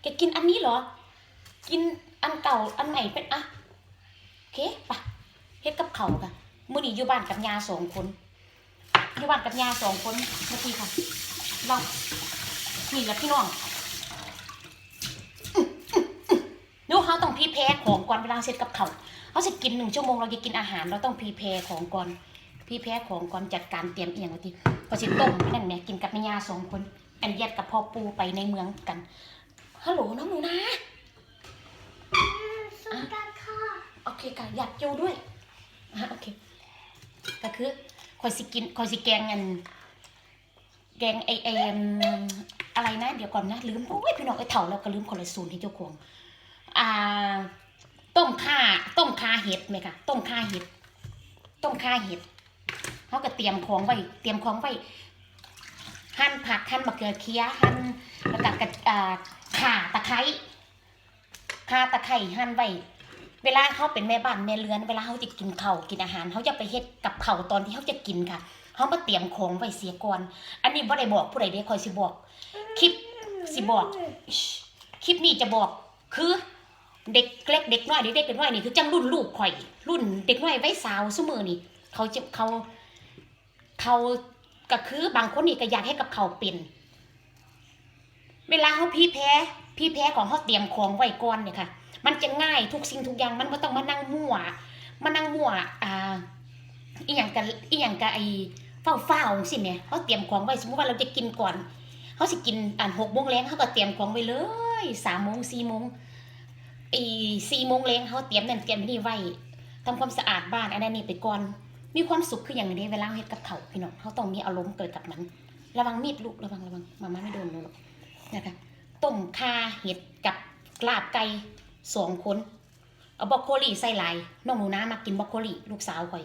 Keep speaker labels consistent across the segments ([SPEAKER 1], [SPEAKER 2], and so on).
[SPEAKER 1] แกกินอันนี้เหรอ กินอันเก่าอันใหม่เป็นอะโอเคไปเฮ็ดกับเขาค่ะมื้อนี้อยู่บ้านกับยาสองคนอยู่บ้านกับยาสองคนเมื่อกี้ค่ะเรานี่แหละพี่น้องดูเขาต้องพีแพร์ของก่อนเวลาเสร็จกับเขาเขาจะกินหนึ่งชั่วโมงเราจะกินอาหารเราต้องพีแพร์ของก่อนพรีแพร์ของก่อนจัดการเตรียมเอียงวันที่พอสิต้มนั่นเนี่ยกินกับแม่ยาสองคนอันแยกกับพ่อปูไปในเมืองกัน ฮัลโหลน้องหนูนะ
[SPEAKER 2] สุดาค่ะ
[SPEAKER 1] โอเคค่ะอยากโจด้วยอะโอเคก็คือคอยสิกินคอยสิแกงอันแกงไอไออันอะไรนะ เดี๋ยวก่อนนะลืมโอ้ยพี่น้องไอเถ่าแล้วก็ลืมคอเลสเตอรอลที่เจ้าของอ่าต้มข่าต้มข่าเห็ดไหมคะต้มข่าเห็ดต้มข่าเห็ดเขาก็เตรียมของไว้เตรียมของไว้หั่นผักหั่นมะเขือเคี้ยหั่นแล้วก็กระอ่า ข่าตะไคร้ข่าตะไคร้หั่นไว้เวลาเขาเป็นแม่บ้านแม่เรือน เวลาเขาจะกินเข้ากินอาหารเขาจะไปเฮ็ดกับเข้าตอนที่เขาจะกินค่ะเขามาเตรียมของไว้เสียก่อน อันนี้บ่ได้บอกผู้ใดเด้คอยสิบอก คลิปสิบอก คลิปนี้จะบอกคือเด็กเล็กเด็กน้อยเด็กเด็กน้อยนี่คือจังรุ่นลูกข่อย รุ่นเด็กน้อยไว้สาวซุมือนี่ เขาจะเขาเขาก็คือบางคนนี่ก็อยากให้กับเขาเป็น เวลาเขาพี่แพ้ พี่แพ้ของเขาเตรียมของไว้ก่อนเนี่ยค่ะ มันจะง่ายทุกสิ่งทุกอย่างมันไม่ต้องมานั่งมั่วมานั่งมั่วอ่าอีหยังกันอีหยังกันไอเฝ้าเฝ้าๆสิแหม่ยเขาเตรียมของไว้สมมติว่าเราจะกินก่อนเขาสิกินอ่านหกโมงแรงเขาก็เตรียมของไว้เลยสามโมงสี่โมงไอีสี่โมงแรงเขาเตรียมนั่นเตรียมนี่ไว้ทำความสะอาดบ้านอันนั้นนี่ไปก่อน มีความสุขคืออย่างนี้เวลาเฮ็ดกับเขาพี่น้องเขาต้องมีอารมณ์เกิดกับมัน ระวังมีดลูกระวังระวังมาม่าไม่โดนหนูหรอก นะคะต้มขาเห็ดกับลาบไก่สองคนเอาบรอกโคลีใส่หลายน้องหนูนามากินบรอกโคลีลูกสาวข่อย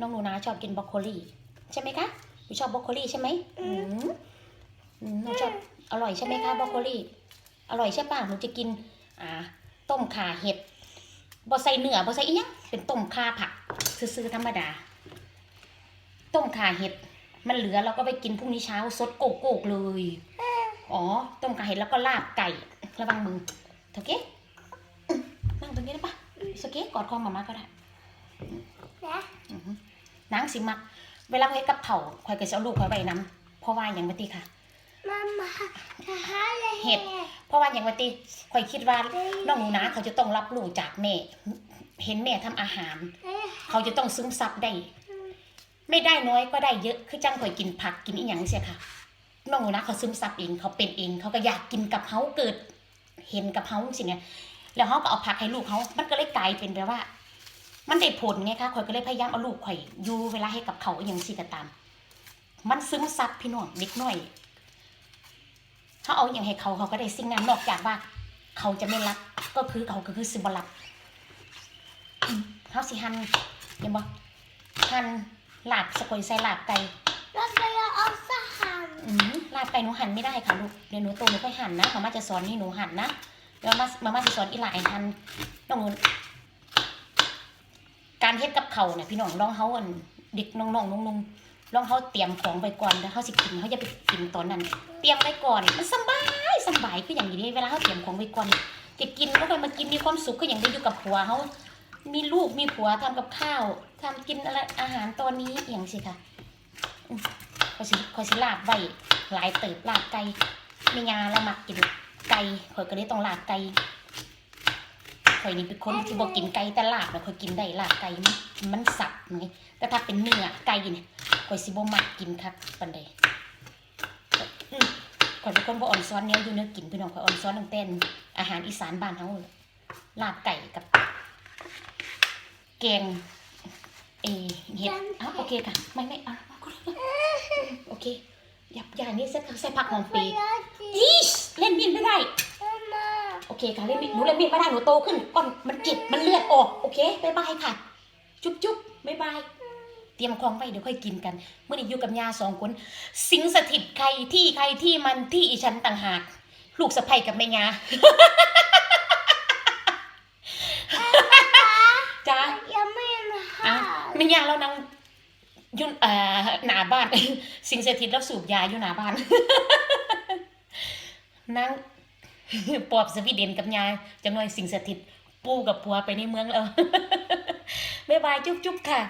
[SPEAKER 1] น้องหนูนาชอบกินบรอกโคลีใช่ไหมคะหนูชอบบรอกโคลีใช่ไหมอืมหนูชอบอร่อยใช่ไหมคะบรอกโคลีอร่อยใช่ป่ะหนูจะกิน อ่า ต้มข่าเห็ดบ่ใส่เนื้อบ่ใส่อีหยังเป็นต้มข่าผักซื่อๆธรรมดา ต้มข่าเห็ด มันเหลือเราก็ไปกินพรุ่งนี้เช้าสดโกกๆเลย อ๋อ ต้มข่าเห็ดแล้วก็ลาบไก่ ระวังมือโอเคนั่งตรงนี้ได้ปะสเก็ตกอดคอมาม่าก็ได้
[SPEAKER 2] นะ
[SPEAKER 1] อือหือนางสิมัก เวลาเขาเฮ็ดกับเผาวข่อยก็จะเอาลูกข่อยไว้นํเพราะว่าอย่างบัติค่ะ
[SPEAKER 2] มามาจะหาอะไร
[SPEAKER 1] เห็ด เพราะว่าอย่างบัติข่อยคิดว่าน้องหนูนะเขาจะต้องรับรู้จากแม่ เห็นแม่ทำอาหาร เขาจะต้องซึมซับได้ ไม่ได้น้อยก็ได้เยอะ คือจังข่อยกินผักกินอีหยังเสียค่ะ น้องหนูนะเขาซึมซับเองเขาเป็นเอง เขาก็อยากกินกับเขาเกิด เห็นกับเขาสิเนี่ยแล้วเขาก็เอาผักให้ลูกเขามันก็เลยกลายเป็นแบบว่า มันได้ผลไงคะข่อยก็เลยพยายามเอาลูกข่อยอยู่เวลาให้กับเขาอย่างสิก็ตาม มันซึมซับพี่น้องเด็กน้อยเขาเอาอย่างให้เขาเขาก็ได้สิ่งนั้นนอกจากว่า เขาจะไม่รักก็คือเขาก็คือสิบรักเขาสิหันเห็นบ่หันหลาบสกอยใส่ลาบไก่
[SPEAKER 2] เราจะเอาสหัน
[SPEAKER 1] อืม ลาบไก่หนูหั่นไม่ได้ค่ะลูกเดี๋ยวหนูโตหนูค่อยหั่นนะมาม่าจะสอนนี่หนูหั่นนะเดี๋ยวมามาม่าจะสอนอีหลายหั่นน้องหนูการเฮ็ดกับเขาเนี่ยพี่น้องลองเฮาอันเด็กน้องๆนุ่งๆลองเฮาเตรียมของไปก่อนแล้วเฮาสิกินเฮาจะไปกินตอนนั้น เตรียมไว้ก่อนมันสบายสบายคืออย่างนี้เวลาเฮาเตรียมของไว้ก่อนจะกินก็ค่อยมากินมีความสุขก็อย่างได้อยู่กับผัวเฮามีลูกมีผัวทำกับข้าวทำกินอะไรอาหารตอนนี้อย่างสิค่ะ อืมคอยสิคอยสิลาบไว้หลายเติบลาบไก่มีงาแล้วมักกินไก่ข่อยก็เลยต้องลาบไก่ข่อยนี่เป็นคนที่บอกกินไก่แต่ลาบนะข่อยกินได้ลาบไก่มันมันสับไงแต่ถ้าเป็นเนื้อไก่เนี่ยข่อยสิบ่มักกินคักปานใดอืมข่อยเป็นคนบ่อ่อนซ้อนเนี้ยอยู่เนื้อกินพี่น้องข่อยอ่อนซ้อนตั้งแต่อาหารอีสานบ้านเฮาเลยลาบไก่กับแกงเอเห็ดอ้าวโอเคค่ะ ไม่ไม่เอาเอาก็ได้ โอเคอย่าอย่านี่ใส่ใส่ผักหอมปี
[SPEAKER 2] ไปแล้วจี
[SPEAKER 1] อีชเล่นมีดไม่ได้
[SPEAKER 2] มา
[SPEAKER 1] โอเคค่ะเล่นมีดหนูเล่นมีดไม่ได้หนูโตขึ้นก่อนมันเจ็บมันเลือดออก โอเคบายบายค่ะ จุ๊บจุ๊บบายบายเตรียมของไว้เดี๋ยวค่อยกินกัน เมื่อนี้อยู่กับยาสองคน สิงสถิตใครที่ใครที่มันที่อีฉันต่างหาก ลูกสะใภ้กับแม่ยาจ้า
[SPEAKER 2] ยังไม่มา
[SPEAKER 1] อะแม่ยาเรานั่งอ ยุ่นเอ่อหนาบ้าน สิงสถิตแล้วสูบยาอยู่หนาบ้านนั่งปอบสวีเดนกับยายจังหน่อยสิ่งสถิตปู่กับผัวไปในเมืองแล้วบ๊ายบายจุ๊บๆค่ะ